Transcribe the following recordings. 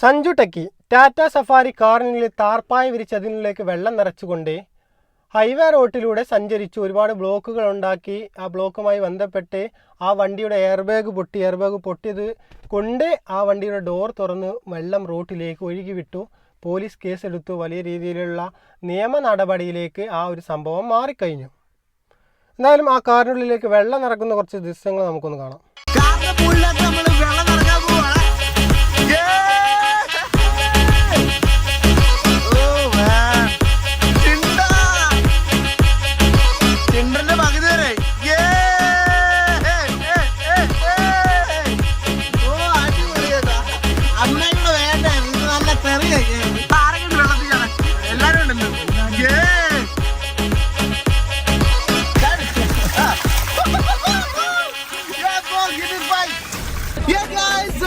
Sanju Techy Tata Safari കാറിനുള്ളിൽ താർപ്പായ വിരിച്ചതിനുള്ളിലേക്ക് വെള്ളം നിറച്ചുകൊണ്ട് ഹൈവേ റോട്ടിലൂടെ സഞ്ചരിച്ചു. ഒരുപാട് ബ്ലോക്കുകൾ ഉണ്ടാക്കി. ആ ബ്ലോക്കുമായി ബന്ധപ്പെട്ട് ആ വണ്ടിയുടെ എയർ ബാഗ് പൊട്ടി എയർ ബാഗ് പൊട്ടിയത് കൊണ്ട് ആ വണ്ടിയുടെ ഡോർ തുറന്ന് വെള്ളം റോട്ടിലേക്ക് ഒഴുകി വിട്ടു. പോലീസ് കേസെടുത്തു. വലിയ രീതിയിലുള്ള നിയമ നടപടിയിലേക്ക് ആ ഒരു സംഭവം മാറിക്കഴിഞ്ഞു. എന്തായാലും ആ കാറിനുള്ളിലേക്ക് വെള്ളം നിറക്കുന്ന കുറച്ച് ദൃശ്യങ്ങൾ നമുക്കൊന്ന് കാണാം.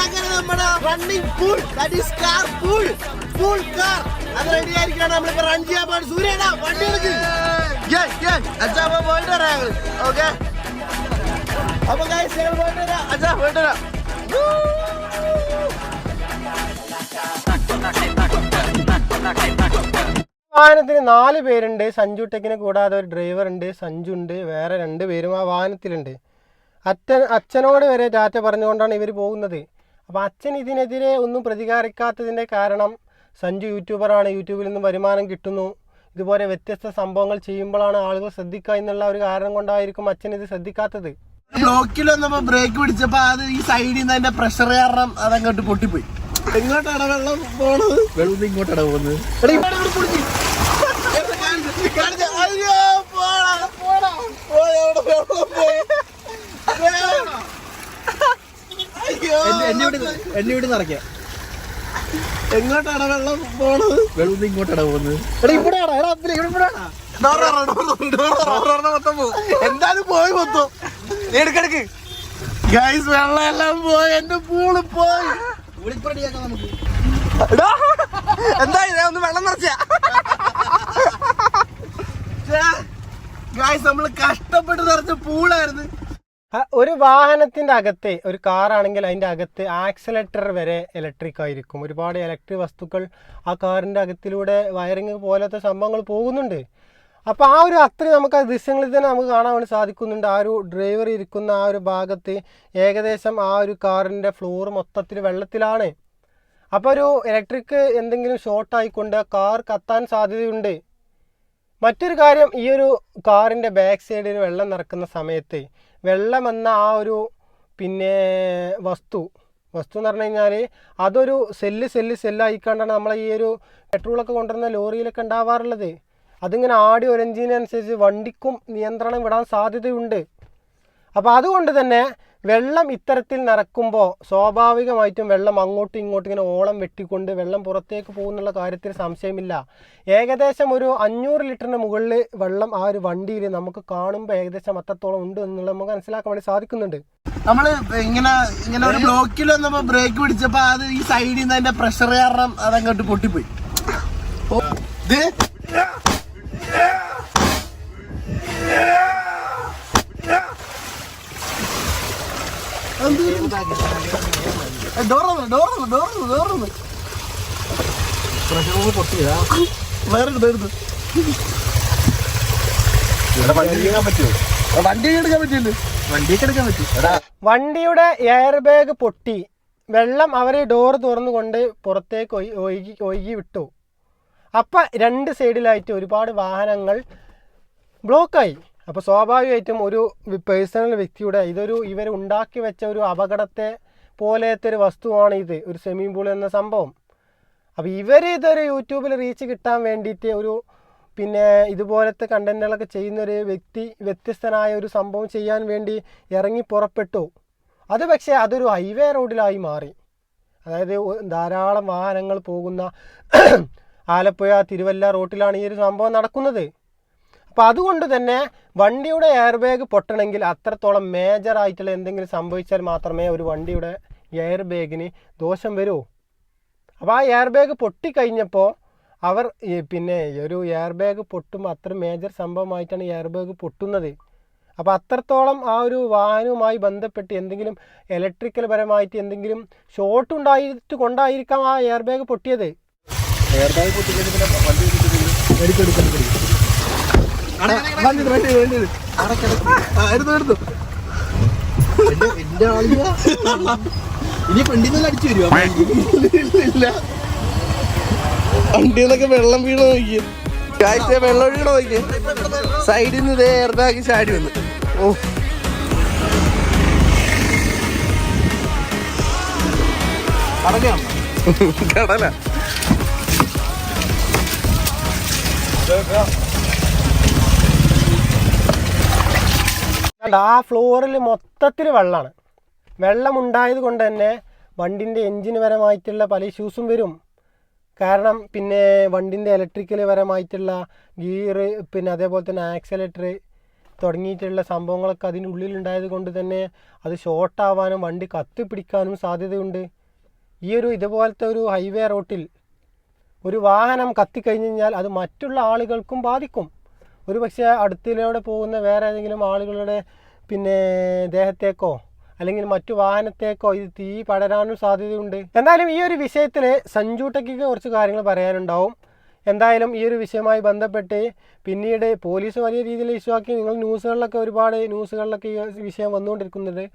അങ്ങനെ നമ്മുടെ running pool that is car pool pool car അത് റെഡി ആയിരിക്കാണ് നമ്മളിപ്പോ റൺ ചെയ്യാൻ വണ്ടി എടുക്ക്. അച്ഛാ അപ്പൊ പോയിട്ട് വരാം ഞങ്ങൾ. ഓക്കെ അപ്പൊ ഗൈസ് ഞങ്ങൾ പോയിട്ട് വരാം. അച്ഛാ പോയിട്ട് വരാം. വാഹനത്തിന് നാല് പേരുണ്ട്. സഞ്ജു ടെക്കിനെ കൂടാതെ ഒരു ഡ്രൈവർ ഉണ്ട്. സഞ്ജു ഉണ്ട്. വേറെ രണ്ട് പേരും ആ വാഹനത്തിലുണ്ട്. അച്ഛൻ അച്ഛനോട് വരെ ടാറ്റ പറഞ്ഞുകൊണ്ടാണ് ഇവർ പോകുന്നത്. അപ്പോൾ അച്ഛൻ ഇതിനെതിരെ ഒന്നും പ്രതികാരിക്കാത്തതിന്റെ കാരണം സഞ്ജു യൂട്യൂബറാണ്. യൂട്യൂബിൽ നിന്നും വരുമാനം കിട്ടുന്നു. ഇതുപോലെ വ്യത്യസ്ത സംഭവങ്ങൾ ചെയ്യുമ്പോഴാണ് ആളുകൾ ശ്രദ്ധിക്കുക എന്നുള്ള ഒരു കാരണം കൊണ്ടായിരിക്കും അച്ഛൻ ഇത് ശ്രദ്ധിക്കാത്തത്. ബ്ലോക്കിൽ വന്നപ്പോ ബ്രേക്ക് പിടിച്ചപ്പോ അത് ഈ സൈഡിൽ നിന്ന് അതിന്റെ പ്രഷർ കാരണം അതങ്ങോട്ട് പൊട്ടിപ്പോയി. എങ്ങോട്ടാണ് വെള്ളം പോണത്? വെള്ളം ഇങ്ങോട്ടാണ് പോകുന്നത് എടാ, ഇവിടെ ഇവിടെ പിടിച്ച്. കാണിച്ച്, കാണിച്ച്. അയ്യോ, പോടാ, പോടാ. പോയി, അവിടെ വെള്ളം പോയി. അയ്യോ. എന്നെ ഇവിടെ എന്നെ ഇവിടെ നിറയ്ക്കാം? എങ്ങോട്ടാണ് വെള്ളം പോണത്? വെള്ളം ഇങ്ങോട്ടാണ് പോകുന്നത്. എടാ ഇവിടെയാണോ എടാ അപ്പിലെ ഇവിടെ. ഇവിടെയാണോ മൊത്തം പോകും. എന്തായാലും പോയി മൊത്തം. എടുക്കെടുക്ക് ഗൈസ് വെള്ളം എല്ലാം പോയി എന്റെ പൂൾ പോയി. എന്താ ഇത് ഒന്ന് വെള്ളം നിറച്ച ഗൈസ് നമ്മൾ കഷ്ടപ്പെട്ട് നിറച്ച പൂളായിരുന്നു ആ, ഒരു വാഹനത്തിന്റെ അകത്ത് ഒരു കാറാണെങ്കിൽ അതിന്റെ അകത്ത് ആക്സലേറ്റർ വരെ ഇലക്ട്രിക് ആയിരിക്കും. ഒരുപാട് ഇലക്ട്രിക് വസ്തുക്കൾ ആ കാറിന്റെ അകത്തിലൂടെ വയറിങ് പോലത്തെ സംഭവങ്ങൾ പോകുന്നുണ്ട്. അപ്പോൾ ആ ഒരു അത്രയും നമുക്ക് ആ ദൃശ്യങ്ങളിൽ തന്നെ നമുക്ക് കാണാൻ വേണ്ടി സാധിക്കുന്നുണ്ട്. ആ ഒരു ഡ്രൈവർ ഇരിക്കുന്ന ആ ഒരു ഭാഗത്ത് ഏകദേശം ആ ഒരു കാറിന്റെ ഫ്ലോർ മൊത്തത്തിൽ വെള്ളത്തിലാണ്. അപ്പോൾ ഒരു ഇലക്ട്രിക് എന്തെങ്കിലും ഷോർട്ട് ആ കാർ കത്താൻ സാധ്യതയുണ്ട്. മറ്റൊരു കാര്യം ഈ ഒരു കാറിന്റെ ബാക്ക് സൈഡിൽ വെള്ളം നിറക്കുന്ന സമയത്ത് വെള്ളം എന്ന ആ ഒരു പിന്നെ വസ്തു വസ്തു എന്ന് പറഞ്ഞു കഴിഞ്ഞാൽ അതൊരു സെല്ല് സെല്ല് സെല്ലായിക്കാണ്ടാണ് നമ്മളെ ഈ ഒരു പെട്രോളൊക്കെ കൊണ്ടുവരുന്ന ലോറിയിലൊക്കെ ഉണ്ടാവാറുള്ളത്. അതിങ്ങനെ ആടി ഒരഞ്ചിനനുസരിച്ച് വണ്ടിക്കും നിയന്ത്രണം വിടാൻ സാധ്യതയുണ്ട്. അപ്പോൾ അതുകൊണ്ട് തന്നെ വെള്ളം ഇത്തരത്തിൽ നിറക്കുമ്പോൾ സ്വാഭാവികമായിട്ടും വെള്ളം അങ്ങോട്ടും ഇങ്ങോട്ടും ഇങ്ങനെ ഓളം വെട്ടിക്കൊണ്ട് വെള്ളം പുറത്തേക്ക് പോകുന്നുള്ള കാര്യത്തിൽ സംശയമില്ല. ഏകദേശം ഒരു അഞ്ഞൂറ് ലിറ്ററിന് മുകളിൽ വെള്ളം ആ ഒരു വണ്ടിയിൽ നമുക്ക് കാണുമ്പോൾ ഏകദേശം അത്രത്തോളം ഉണ്ട് എന്നുള്ളത് നമുക്ക് മനസ്സിലാക്കാൻ വേണ്ടി സാധിക്കുന്നുണ്ട്. നമ്മൾ ഇങ്ങനെ ഇങ്ങനെ ഒരു ബ്ലോക്കിൽ വന്നപ്പോൾ ബ്രേക്ക് പിടിച്ചപ്പോൾ അത് ഈ സൈഡിൽ നിന്ന് അതിന്റെ പ്രഷർ കാരണം അതങ്ങോട്ട് പൊട്ടിപ്പോയി. ഇത് ഡോർ ഡോർ ഡോർ ഡോർ പൊട്ടിയതാ വേറെ വേറെ വണ്ടി എടുക്കാൻ പറ്റില്ല വണ്ടിയൊക്കെ എടുക്കാൻ പറ്റും വണ്ടിയുടെ എയർ ബാഗ് പൊട്ടി. വെള്ളം അവരെ ഡോർ തുറന്നുകൊണ്ട് പുറത്തേക്ക് ഒഴുകി ഒഴുകി വിട്ടു. അപ്പം രണ്ട് സൈഡിലായിട്ട് ഒരുപാട് വാഹനങ്ങൾ ബ്ലോക്കായി അപ്പോൾ സ്വാഭാവികമായിട്ടും ഒരു പേഴ്സണൽ വ്യക്തിയുടെ ഇതൊരു ഇവർ ഉണ്ടാക്കി വെച്ച ഒരു അപകടത്തെ പോലത്തെ ഒരു വസ്തുവാണ് ഇത് ഒരു സ്വിമ്മിംഗ് പൂൾ എന്ന സംഭവം. അപ്പോൾ ഇവർ ഇതൊരു യൂട്യൂബിൽ റീച്ച് കിട്ടാൻ വേണ്ടിയിട്ട് ഒരു പിന്നെ ഇതുപോലത്തെ കണ്ടന്റുകളൊക്കെ ചെയ്യുന്ന ഒരു വ്യക്തി വ്യത്യസ്തനായ ഒരു സംഭവം ചെയ്യാൻ വേണ്ടി ഇറങ്ങി പുറപ്പെട്ടു. അത് പക്ഷേ അതൊരു ഹൈവേ റോഡിലായി മാറി. അതായത് ധാരാളം വാഹനങ്ങൾ പോകുന്ന ആലപ്പുഴ തിരുവല്ല റോട്ടിലാണ് ഈ ഒരു സംഭവം നടക്കുന്നത്. അപ്പോൾ അതുകൊണ്ട് തന്നെ വണ്ടിയുടെ എയർ ബാഗ് പൊട്ടണമെങ്കിൽ അത്രത്തോളം മേജർ ആയിട്ടുള്ള എന്തെങ്കിലും സംഭവിച്ചാൽ മാത്രമേ ഒരു വണ്ടിയുടെ എയർ ബാഗിന് ദോഷം വരൂ. അപ്പോൾ ആ എയർ ബാഗ് പൊട്ടിക്കഴിഞ്ഞപ്പോൾ അവർ പിന്നെ ഒരു എയർ ബാഗ് പൊട്ടുമ്പോൾ അത്ര മേജർ സംഭവമായിട്ടാണ് എയർ ബാഗ് പൊട്ടുന്നത്. അപ്പോൾ അത്രത്തോളം ആ ഒരു വാഹനവുമായി ബന്ധപ്പെട്ട് എന്തെങ്കിലും ഇലക്ട്രിക്കൽ പരമായിട്ട് എന്തെങ്കിലും ഷോർട്ട് ഉണ്ടായിട്ട് കൊണ്ടായിരിക്കാം ആ എയർ ബാഗ് പൊട്ടിയത് എയർ ബാഗ് പൊട്ടിക്കഴിഞ്ഞ് പിന്നെ വണ്ടി എടുത്തെടുക്കും വണ്ടി വണ്ടി വണ്ടി എടുത്തു എടുത്തു എന്റെ എന്റെ ആളിയ ഇനി ഫ്രണ്ടിൽ നിന്ന് അടിച്ചു വരുവാ? ഇല്ല. വണ്ടിയിൽ നിന്നൊക്കെ വെള്ളം വീണ് നോക്കി. കാഴ്ച വെള്ളം വീണ് നോക്കി. സൈഡിൽ നിന്ന് ഇതേ എയർ ബാഗ് ചാടി വന്നു. ഓ. കടല. കണ്ടോ, ആ ഫ്ലോറിൽ മൊത്തത്തിൽ വെള്ളമാണ് വെള്ളം ഉണ്ടായത് കൊണ്ട് തന്നെ വണ്ടിന്റെ എൻജിന് പരമായിട്ടുള്ള പല ഇഷ്യൂസും വരും. കാരണം പിന്നെ വണ്ടിന്റെ ഇലക്ട്രിക്കൽ പരമായിട്ടുള്ള ഗിയർ പിന്നെ അതേപോലെ തന്നെ ആക്സലേറ്റർ തുടങ്ങിയിട്ടുള്ള സംഭവങ്ങളൊക്കെ അതിന്റെ ഉള്ളിലുണ്ടായത് കൊണ്ട് തന്നെ അത് ഷോർട്ടാവാനും വണ്ടി കത്തിപ്പിടിക്കാനും സാധ്യതയുണ്ട്. ഈ ഒരു ഇതുപോലത്തെ ഒരു ഹൈവേ റോട്ടിൽ ഒരു വാഹനം കത്തിക്കഴിഞ്ഞ് കഴിഞ്ഞാൽ അത് മറ്റുള്ള ആളുകൾക്കും ബാധിക്കും. ഒരു പക്ഷേ അടുത്തിലൂടെ പോകുന്ന വേറെ ഏതെങ്കിലും ആളുകളുടെ പിന്നെ ദേഹത്തേക്കോ അല്ലെങ്കിൽ മറ്റു വാഹനത്തേക്കോ ഇത് തീ പടരാനും സാധ്യതയുണ്ട്. എന്തായാലും ഈ ഒരു വിഷയത്തിൽ സഞ്ജൂട്ടയ്ക്ക് കുറച്ച് കാര്യങ്ങൾ പറയാനുണ്ടാവും. എന്തായാലും ഈ ഒരു വിഷയവുമായി ബന്ധപ്പെട്ട് പിന്നീട് പോലീസ് വലിയ രീതിയിൽ ഇഷ്യൂ ആക്കി നിങ്ങൾ ന്യൂസുകളിലൊക്കെ ഒരുപാട് ന്യൂസുകളിലൊക്കെ ഈ വിഷയം വന്നുകൊണ്ടിരിക്കുന്നുണ്ട്.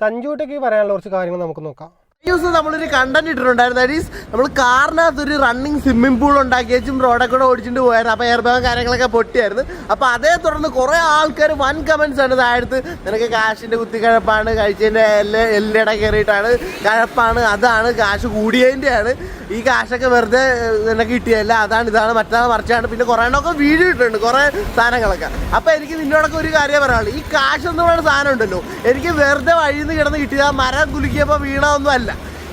സഞ്ജൂട്ടയ്ക്ക് പറയാനുള്ള കുറച്ച് കാര്യങ്ങൾ നമുക്ക് നോക്കാം. ദിവസം നമ്മളൊരു കണ്ടന്റ് ഇട്ടിട്ടുണ്ടായിരുന്നു. ദാറ്റ് ഈസ് നമ്മൾ കാറിനകത്ത് ഒരു റണ്ണിങ് സ്വിമ്മിംഗ് പൂൾ ഉണ്ടാക്കി വെച്ചും റോഡെ കൂടെ ഓടിച്ചിട്ട് പോയായിരുന്നു. അപ്പോൾ എയർ കാര്യങ്ങളൊക്കെ പൊട്ടിയായിരുന്നു. അപ്പോൾ അതേ തുടർന്ന് കുറേ ആൾക്കാർ വൻ കമൻസ് ആണ്. താഴത്ത് നിനക്ക് കാശിന്റെ കുത്തിക്കഴപ്പാണ് കഴിച്ചതിന്റെ എല്ലാ എല്ലട കയറിയിട്ടാണ് കഴപ്പാണ് അതാണ് കാശ് കൂടിയതിന്റെയാണ് ഈ കാശൊക്കെ വെറുതെ നിനക്ക് കിട്ടിയല്ല അതാണ് ഇതാണ് മറ്റാൾ മറിച്ചാണ് പിന്നെ കുറേ എണ്ണമൊക്കെ വീഡിയോ ഇട്ടിട്ടുണ്ട് കുറേ സാധനങ്ങളൊക്കെ. അപ്പോൾ എനിക്ക് നിന്നോടൊക്കെ ഒരു കാര്യം പറയാനുള്ളൂ ഈ കാശ് എന്ന് പറയുന്ന സാധനം ഉണ്ടല്ലോ. എനിക്ക് വെറുതെ വഴിയിൽ നിന്ന് കിടന്ന് കിട്ടിയത് മരം കുലുക്കിയപ്പോൾ വീണതൊന്നും അല്ല.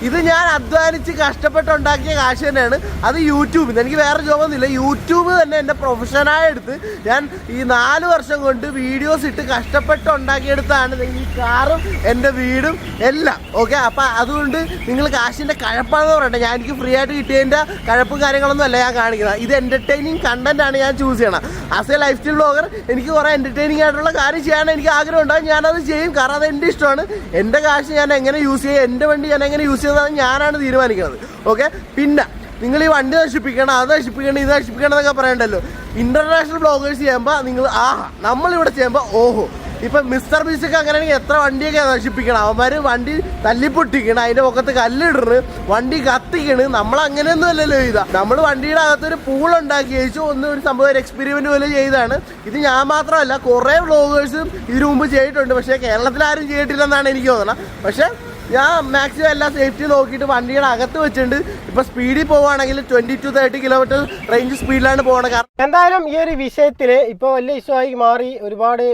ഇത് ഞാൻ അധ്വാനിച്ച് കഷ്ടപ്പെട്ടുണ്ടാക്കിയ കാശ് തന്നെയാണ്. അത് യൂട്യൂബിൽ നിന്ന് എനിക്ക് വേറെ ജോബൊന്നുമില്ല യൂട്യൂബ് തന്നെ എന്റെ പ്രൊഫഷനായെടുത്ത് ഞാൻ ഈ നാല് വർഷം കൊണ്ട് വീഡിയോസ് ഇട്ട് കഷ്ടപ്പെട്ട് ഉണ്ടാക്കിയെടുത്താണ് ഈ കാറും എന്റെ വീടും എല്ലാം. ഓക്കെ അപ്പം അതുകൊണ്ട് നിങ്ങൾ കാശിന്റെ കഴപ്പാണെന്ന് പറയട്ടെ. ഞാൻ എനിക്ക് ഫ്രീ ആയിട്ട് കിട്ടിയതിന്റെ കഴപ്പും കാര്യങ്ങളൊന്നും അല്ല ഞാൻ കാണിക്കുന്നത്. ഇത് എന്റർടൈനിങ് കണ്ടന്റ് ആണ് ഞാൻ ചൂസ് ചെയ്യണം as a lifestyle blogger എനിക്ക് കുറേ എന്റർടൈനിങ് ആയിട്ടുള്ള കാര്യം ചെയ്യാൻ എനിക്ക് ആഗ്രഹം ഉണ്ടാകും ഞാനത് ചെയ്യും. കാരണം അത് എന്റെ ഇഷ്ടമാണ്. എന്റെ കാശ് ഞാൻ എങ്ങനെ യൂസ് ചെയ്യും? എന്റെ വണ്ടി ഞാൻ എങ്ങനെ യൂസ് ചെയ്യുന്നത് ഞാനാണ് തീരുമാനിക്കുന്നത് ഓക്കെ പിന്നെ നിങ്ങൾ ഈ വണ്ടി നശിപ്പിക്കണം അത് നശിപ്പിക്കണം ഇത് നശിപ്പിക്കണം എന്നൊക്കെ പറയണ്ടല്ലോ. ഇന്റർനാഷണൽ ബ്ലോഗേഴ്സ് ചെയ്യുമ്പോൾ നിങ്ങൾ ആഹാ നമ്മളിവിടെ ചെയ്യുമ്പോൾ ഓഹോ ഇപ്പം മിസ്റ്റർ ബീസൊക്കെ അങ്ങനെയാണെങ്കിൽ എത്ര വണ്ടിയൊക്കെ നശിപ്പിക്കണം? അവന്മാർ വണ്ടി തല്ലിപ്പൊട്ടിക്കണം അതിന്റെ മുഖത്ത് കല്ലിടണ് വണ്ടി കത്തിക്കണ് നമ്മൾ അങ്ങനെയൊന്നും അല്ലല്ലോ ചെയ്ത. നമ്മൾ വണ്ടിയുടെ അകത്തൊരു പൂൾ ഉണ്ടാക്കി വെച്ചു ഒന്ന് ഒരു സംഭവം ഒരു എക്സ്പെരിമെന്റ് പോലെ ചെയ്താണ്. ഇത് ഞാൻ മാത്രമല്ല കുറേ വ്ളോഗേഴ്സും ഇതിനു മുമ്പ് ചെയ്തിട്ടുണ്ട്. പക്ഷേ കേരളത്തിൽ ആരും ചെയ്തിട്ടില്ലെന്നാണ് എനിക്ക് തോന്നുന്നത് പക്ഷേ ഞാൻ മാക്സിമം എല്ലാ സേഫ്റ്റി നോക്കിയിട്ട് വണ്ടിയുടെ അകത്ത് വെച്ചിട്ടുണ്ട്. ഇപ്പൊ സ്പീഡിൽ പോവുകയാണെങ്കിൽ twenty to thirty kilometre range സ്പീഡിലാണ് പോകുന്നത് കാരണം എന്തായാലും ഈ ഒരു വിഷയത്തിൽ ഇപ്പൊ വലിയ ഇഷ്യൂ മാറി. ഒരുപാട്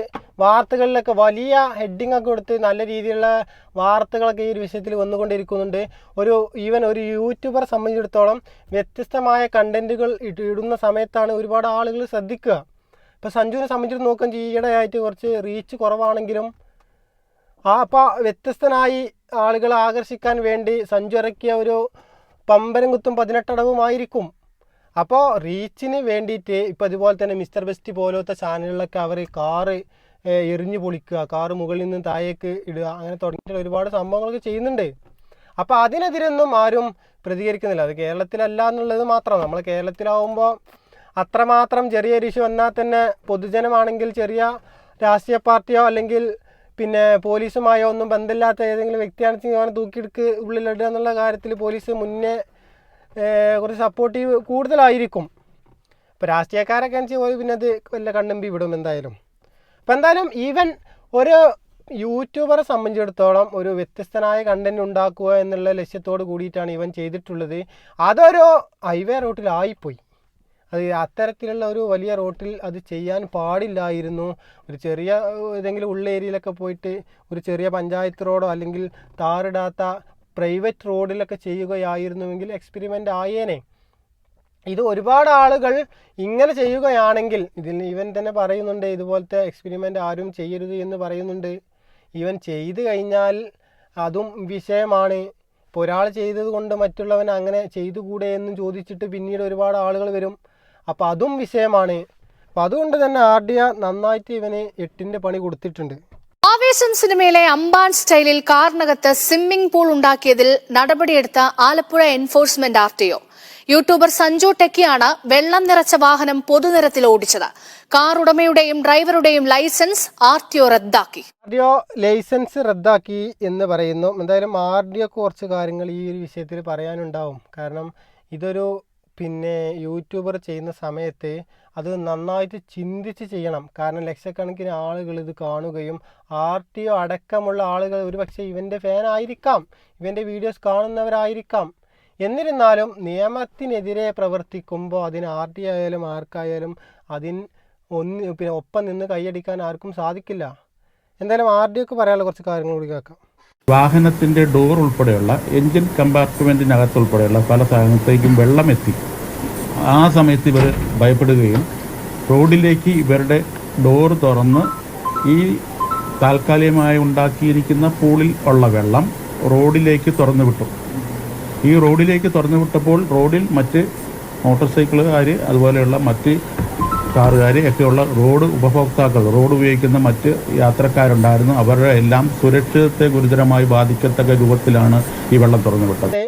വാർത്തകളിലൊക്കെ വലിയ ഹെഡിങ് ഒക്കെ കൊടുത്ത് നല്ല രീതിയിലുള്ള വാർത്തകളൊക്കെ ഈ ഒരു വിഷയത്തിൽ വന്നുകൊണ്ടിരിക്കുന്നുണ്ട്. ഒരു ഈവൻ ഒരു യൂട്യൂബറെ സംബന്ധിച്ചിടത്തോളം വ്യത്യസ്തമായ കണ്ടന്റുകൾ ഇടുന്ന സമയത്താണ് ഒരുപാട് ആളുകൾ ശ്രദ്ധിക്കുക. ഇപ്പോൾ സഞ്ജുവിനെ സംബന്ധിച്ചിട്ട് നോക്കാൻ ഈയിടെയായിട്ട് കുറച്ച് റീച്ച് കുറവാണെങ്കിലും ആ അപ്പോൾ വ്യത്യസ്തനായി ആളുകളെ ആകർഷിക്കാൻ വേണ്ടി സഞ്ജു ഇറക്കിയ ഒരു പമ്പരം കുത്തും പതിനെട്ടടവുമായിരിക്കും. അപ്പോൾ റീച്ചിന് വേണ്ടിയിട്ട് ഇപ്പോൾ ഇതുപോലെ തന്നെ മിസ്റ്റർ ബെസ്റ്റ് പോലത്തെ ചാനലുകളിലൊക്കെ അവർ കാറ് എറിഞ്ഞു പൊളിക്കുക കാറ് മുകളിൽ നിന്ന് താഴേക്ക് ഇടുക അങ്ങനെ തുടങ്ങിയിട്ടുള്ള ഒരുപാട് സംഭവങ്ങളൊക്കെ ചെയ്യുന്നുണ്ട്. അപ്പോൾ അതിനെതിരൊന്നും ആരും പ്രതികരിക്കുന്നില്ല. അത് കേരളത്തിലല്ല എന്നുള്ളത് മാത്രം. നമ്മൾ കേരളത്തിലാവുമ്പോൾ അത്രമാത്രം ചെറിയൊരു ഇഷ്യൂ വന്നാൽ തന്നെ പൊതുജനമാണെങ്കിൽ ചെറിയ രാഷ്ട്രീയ പാർട്ടിയോ അല്ലെങ്കിൽ പിന്നെ പോലീസുമായോ ഒന്നും ബന്ധമില്ലാത്ത ഏതെങ്കിലും വ്യക്തിയാണെങ്കിൽ അവനെ തൂക്കിയെടുക്ക് ഉള്ളിലിടുക എന്നുള്ള കാര്യത്തിൽ പോലീസ് മുന്നേ കുറച്ച് സപ്പോർട്ടീവ് കൂടുതലായിരിക്കും. ഇപ്പോൾ രാഷ്ട്രീയക്കാരൊക്കെ വെച്ചാൽ പിന്നെ അത് വല്ല കണ്ണുമ്പി വിടും എന്തായാലും. അപ്പം എന്തായാലും ഈവൻ ഒരു യൂട്യൂബറെ സംബന്ധിച്ചിടത്തോളം ഒരു വ്യത്യസ്തനായ കണ്ടന്റ് ഉണ്ടാക്കുക എന്നുള്ള ലക്ഷ്യത്തോട് കൂടിയിട്ടാണ് ഇവൻ ചെയ്തിട്ടുള്ളത്. അതൊരു ഹൈവേ റോട്ടിലായിപ്പോയി അത് അത്തരത്തിലുള്ള ഒരു വലിയ റോട്ടിൽ അത് ചെയ്യാൻ പാടില്ലായിരുന്നു. ഒരു ചെറിയ ഏതെങ്കിലും ഉള്ള ഏരിയയിലൊക്കെ പോയിട്ട് ഒരു ചെറിയ പഞ്ചായത്ത് റോഡോ അല്ലെങ്കിൽ താറിടാത്ത പ്രൈവറ്റ് റോഡിലൊക്കെ ചെയ്യുകയായിരുന്നുവെങ്കിൽ എക്സ്പെരിമെന്റ് ആയേനെ. ഇത് ഒരുപാട് ആളുകൾ ഇങ്ങനെ ചെയ്യുകയാണെങ്കിൽ ഇതിൽ ഇവൻ തന്നെ പറയുന്നുണ്ട് ഇതുപോലത്തെ എക്സ്പെരിമെന്റ് ആരും ചെയ്യരുത് എന്ന് പറയുന്നുണ്ട്. ഇവൻ ചെയ്തു കഴിഞ്ഞാൽ അതും വിഷയമാണ്. ഇപ്പോൾ ഒരാൾ ചെയ്തത് കൊണ്ട് മറ്റുള്ളവൻ അങ്ങനെ ചെയ്തുകൂടെ എന്ന് ചോദിച്ചിട്ട് പിന്നീട് ഒരുപാട് ആളുകൾ വരും. അപ്പോൾ അതും വിഷയമാണ്. അപ്പോൾ അതുകൊണ്ട് തന്നെ ആർ ഡി ആർ നന്നായിട്ട് ഇവന് എട്ടിന്റെ പണി കൊടുത്തിട്ടുണ്ട്. ആവേശം സിനിമയിലെ അംബാൻ സ്റ്റൈലിൽ കാറിനകത്ത് സ്വിമ്മിംഗ് പൂൾ ഉണ്ടാക്കിയതിൽ നടപടിയെടുത്ത Alappuzha enforcement R T O YouTuber Sanju ടെക്കിയാണ് വെള്ളം നിറച്ച വാഹനം പൊതുനിരത്തിൽ ഓടിച്ചത്. കാർ ഉടമയുടെയും ഡ്രൈവറുടെയും ലൈസൻസ് ആർ ടി ഒ റദ്ദാക്കി. ആർ ഡി ഒ ലൈസൻസ് റദ്ദാക്കി എന്ന് പറയുന്നു. എന്തായാലും ആർ ഡി ഒക്ക് കുറച്ച് കാര്യങ്ങൾ ഈ ഒരു വിഷയത്തിൽ പറയാനുണ്ടാവും. കാരണം ഇതൊരു പിന്നെ യൂട്യൂബർ ചെയ്യുന്ന സമയത്ത് അത് നന്നായിട്ട് ചിന്തിച്ച് ചെയ്യണം. കാരണം ലക്ഷക്കണക്കിന് ആളുകൾ ഇത് കാണുകയും ആർ ടി ഒ അടക്കമുള്ള ആളുകൾ ഒരുപക്ഷെ ഇവന്റെ ഫാനായിരിക്കാം ഇവന്റെ വീഡിയോസ് കാണുന്നവരായിരിക്കാം. എന്നിരുന്നാലും നിയമത്തിനെതിരെ പ്രവർത്തിക്കുമ്പോൾ അതിന് ആർ ടി ആയാലും ആർക്കായാലും അതിന് ഒന്ന് പിന്നെ ഒപ്പം നിന്ന് കൈയടിക്കാൻ ആർക്കും സാധിക്കില്ല. എന്തായാലും ആർ ഡി ഒക്കെ പറയാനുള്ള കുറച്ച് കാര്യങ്ങൾ കൂടി കേൾക്കാം. വാഹനത്തിന്റെ ഡോർ ഉൾപ്പെടെയുള്ള എൻജിൻ കമ്പാർട്ട്മെന്റിനകത്തുൾപ്പെടെയുള്ള പല സ്ഥലത്തേക്കും വെള്ളം എത്തി ആ സമയത്ത് ഇവർ ഭയപ്പെടുകയും റോഡിലേക്ക് ഇവരുടെ ഡോർ തുറന്ന് ഈ താൽക്കാലികമായി ഉണ്ടാക്കിയിരിക്കുന്ന പൂളിൽ ഉള്ള വെള്ളം റോഡിലേക്ക് തുറന്നു വിട്ടു. ഈ റോഡിലേക്ക് തുറന്നു വിട്ടപ്പോൾ റോഡിൽ മറ്റ് മോട്ടോർ സൈക്കിളുകാർ അതുപോലെയുള്ള മറ്റ് കാറുകാർ ഒക്കെയുള്ള റോഡ് ഉപഭോക്താക്കൾ റോഡ് ഉപയോഗിക്കുന്ന മറ്റ് യാത്രക്കാരുണ്ടായിരുന്നു. അവരുടെ എല്ലാം സുരക്ഷിതത്തെ ഗുരുതരമായി ബാധിക്കത്തക്ക രൂപത്തിലാണ് ഈ വെള്ളം തുറന്നു വിട്ടത്. പക്ഷേ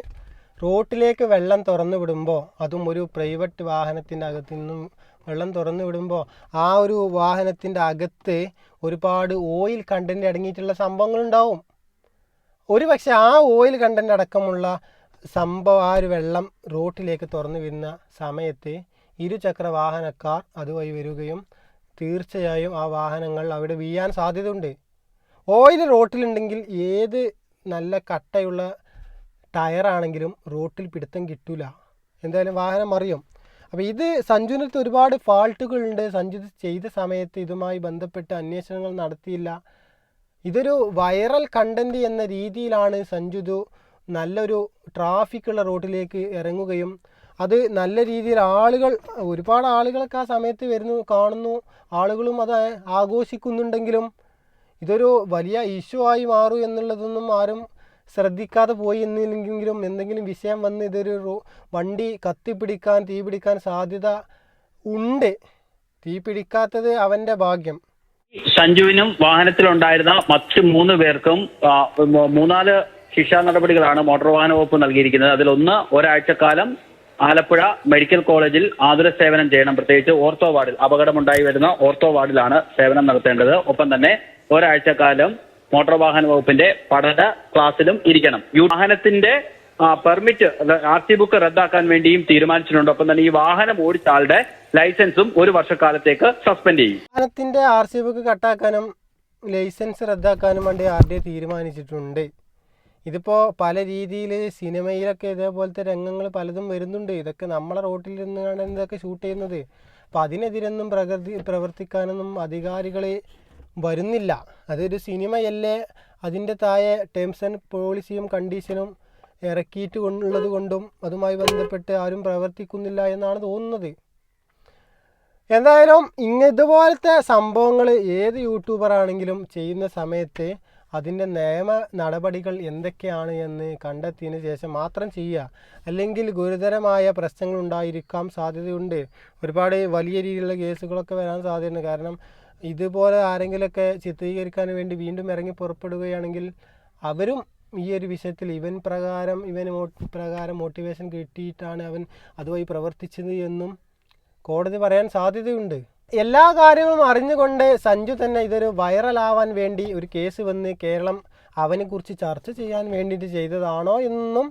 റോട്ടിലേക്ക് വെള്ളം തുറന്നു വിടുമ്പോൾ അതും ഒരു പ്രൈവറ്റ് വാഹനത്തിന്റെ അകത്ത് നിന്നും വെള്ളം തുറന്നു വിടുമ്പോൾ ആ ഒരു വാഹനത്തിന്റെ അകത്ത് ഒരുപാട് ഓയിൽ കണ്ടന്റ് അടങ്ങിയിട്ടുള്ള സംഭവങ്ങളുണ്ടാവും. ഒരു പക്ഷേ ആ ഓയിൽ കണ്ടന്റ് അടക്കമുള്ള സംഭവം ആ ഒരു വെള്ളം റോട്ടിലേക്ക് തുറന്നു വിടുന്ന സമയത്ത് ഇരുചക്ര വാഹനക്കാർ അതുവഴി വരികയും തീർച്ചയായും ആ വാഹനങ്ങൾ അവിടെ വീയാൻ സാധ്യതയുണ്ട്. ഓയിൽ റോട്ടിലുണ്ടെങ്കിൽ ഏത് നല്ല കട്ടയുള്ള ടയറാണെങ്കിലും റോട്ടിൽ പിടുത്തം കിട്ടൂല. എന്തായാലും വാഹനം അറിയും അപ്പോൾ ഇത് സഞ്ജുവിനടുത്ത് ഒരുപാട് ഫാൾട്ടുകളുണ്ട്. സഞ്ജു ചെയ്ത സമയത്ത് ഇതുമായി ബന്ധപ്പെട്ട് അന്വേഷണങ്ങൾ നടത്തിയില്ല. ഇതൊരു വൈറൽ കണ്ടന്റ് എന്ന രീതിയിലാണ് സഞ്ജുതു നല്ലൊരു ട്രാഫിക്കുള്ള റോഡിലേക്ക് ഇറങ്ങുകയും അത് നല്ല രീതിയിൽ ആളുകൾ ഒരുപാട് ആളുകളൊക്കെ ആ സമയത്ത് വരുന്നു കാണുന്നു. ആളുകളും അത് ആഘോഷിക്കുന്നുണ്ടെങ്കിലും ഇതൊരു വലിയ ഇഷ്യൂ ആയി മാറും എന്നുള്ളതൊന്നും ആരും ശ്രദ്ധിക്കാതെ പോയി എന്നില്ലെങ്കിലും എന്തെങ്കിലും വിഷയം വന്ന് ഇതൊരു വണ്ടി കത്തിപ്പിടിക്കാൻ തീ പിടിക്കാൻ സാധ്യത ഉണ്ട്. തീ പിടിക്കാത്തത് അവന്റെ ഭാഗ്യം. സഞ്ജുവിനും വാഹനത്തിലുണ്ടായിരുന്ന മറ്റ് മൂന്ന് പേർക്കും മൂന്നാൽ ശിക്ഷാ നടപടികളാണ് മോട്ടോർ വാഹന വകുപ്പ് നൽകിയിരിക്കുന്നത്. അതിലൊന്ന് ഒരാഴ്ചക്കാലം ആലപ്പുഴ മെഡിക്കൽ കോളേജിൽ ആതുര സേവനം ചെയ്യണം. പ്രത്യേകിച്ച് ഓർത്തോ വാർഡിൽ അപകടമുണ്ടായി വരുന്ന ഓർത്തോ വാർഡിലാണ് സേവനം നടത്തേണ്ടത്. ഒപ്പം തന്നെ ഒരാഴ്ചക്കാലം മോട്ടോർ വാഹന വകുപ്പിന്റെ പഠന ക്ലാസ്സിലും ഇരിക്കണം. വാഹനത്തിന്റെ പെർമിറ്റ് ആർ സി ബുക്ക് റദ്ദാക്കാൻ വേണ്ടിയും തീരുമാനിച്ചിട്ടുണ്ട്. ഒപ്പം തന്നെ ഈ വാഹനം ഓടിച്ച ആളുടെ ലൈസൻസും ഒരു വർഷക്കാലത്തേക്ക് സസ്പെൻഡ് ചെയ്യും. വാഹനത്തിന്റെ ആർ സി ബുക്ക് കട്ടാക്കാനും ലൈസൻസ് റദ്ദാക്കാനും വേണ്ടി ആർ ഡി തീരുമാനിച്ചിട്ടുണ്ട്. ഇതിപ്പോൾ പല രീതിയിൽ സിനിമയിലൊക്കെ ഇതേപോലത്തെ രംഗങ്ങൾ പലതും വരുന്നുണ്ട്. ഇതൊക്കെ നമ്മളെ റോട്ടിൽ നിന്നാണ് ഇതൊക്കെ ഷൂട്ട് ചെയ്യുന്നത്. അപ്പോൾ അതിനെതിരൊന്നും പ്രകൃതി പ്രവർത്തിക്കാനൊന്നും അധികാരികൾ വരുന്നില്ല. അതൊരു സിനിമയല്ലേ അതിന്റെ താഴെ ടേംസ് ആൻഡ് പോളിസിയും കണ്ടീഷനും ഇറക്കിയിട്ട് കൊണ്ടുള്ളത് കൊണ്ടും അതുമായി ബന്ധപ്പെട്ട് ആരും പ്രവർത്തിക്കുന്നില്ല എന്നാണ് തോന്നുന്നത്. എന്തായാലും ഇങ്ങ ഇതുപോലത്തെ സംഭവങ്ങൾ ഏത് യൂട്യൂബർ ആണെങ്കിലും ചെയ്യുന്ന സമയത്ത് അതിന്റെ നിയമ നടപടികൾ എന്തൊക്കെയാണ് എന്ന് കണ്ടെത്തിയതിന് ശേഷം മാത്രം ചെയ്യുക. അല്ലെങ്കിൽ ഗുരുതരമായ പ്രശ്നങ്ങൾ ഉണ്ടായിരിക്കാൻ സാധ്യതയുണ്ട്. ഒരുപാട് വലിയ രീതിയിലുള്ള കേസുകളൊക്കെ വരാൻ സാധ്യതയുണ്ട്. കാരണം ഇതുപോലെ ആരെങ്കിലുമൊക്കെ ചിത്രീകരിക്കാൻ വേണ്ടി വീണ്ടും ഇറങ്ങി പുറപ്പെടുകയാണെങ്കിൽ അവരും ഈ ഒരു വിഷയത്തിൽ ഇവൻ പ്രകാരം ഇവന് പ്രകാരം മോട്ടിവേഷൻ കിട്ടിയിട്ടാണ് അവൻ അതുമായി പ്രവർത്തിച്ചത് എന്നും കോടതി പറയാൻ സാധ്യതയുണ്ട്. എല്ലാ കാര്യങ്ങളും അറിഞ്ഞുകൊണ്ട് സഞ്ജു തന്നെ ഇതൊരു വൈറലാവാൻ വേണ്ടി ഒരു കേസ് വന്ന് കേരളം അവനെക്കുറിച്ച് ചർച്ച ചെയ്യാൻ വേണ്ടിയിട്ട് ചെയ്തതാണോ എന്നും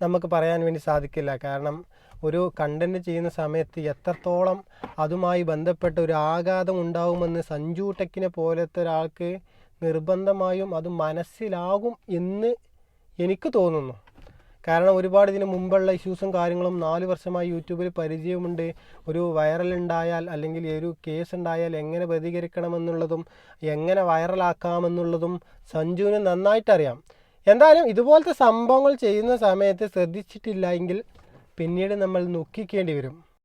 നമുക്ക് പറയാൻ വേണ്ടി സാധിക്കില്ല. കാരണം ഒരു കണ്ടന്റ് ചെയ്യുന്ന സമയത്ത് എത്രത്തോളം അതുമായി ബന്ധപ്പെട്ട ഒരു ആഘാതം ഉണ്ടാകുമെന്ന് സഞ്ജു ടെക്കിനെ പോലത്തെ ഒരാൾക്ക് നിർബന്ധമായും അത് മനസ്സിലാകും എന്ന് എനിക്ക് തോന്നുന്നു. കാരണം ഒരുപാട് ഇതിന് മുമ്പുള്ള ഇഷ്യൂസും കാര്യങ്ങളും നാല് വർഷമായി യൂട്യൂബിൽ പരിചയമുണ്ട്. ഒരു വൈറൽ ഉണ്ടായാൽ അല്ലെങ്കിൽ ഒരു കേസ് ഉണ്ടായാൽ എങ്ങനെ പ്രതികരിക്കണമെന്നുള്ളതും എങ്ങനെ വൈറലാക്കാമെന്നുള്ളതും സഞ്ജുവിന് നന്നായിട്ടറിയാം. എന്തായാലും ഇതുപോലത്തെ സംഭവങ്ങൾ ചെയ്യുന്ന സമയത്ത് ശ്രദ്ധിച്ചിട്ടില്ല എങ്കിൽ പിന്നീട് നമ്മൾ ദുഃഖിക്കേണ്ടി വരും.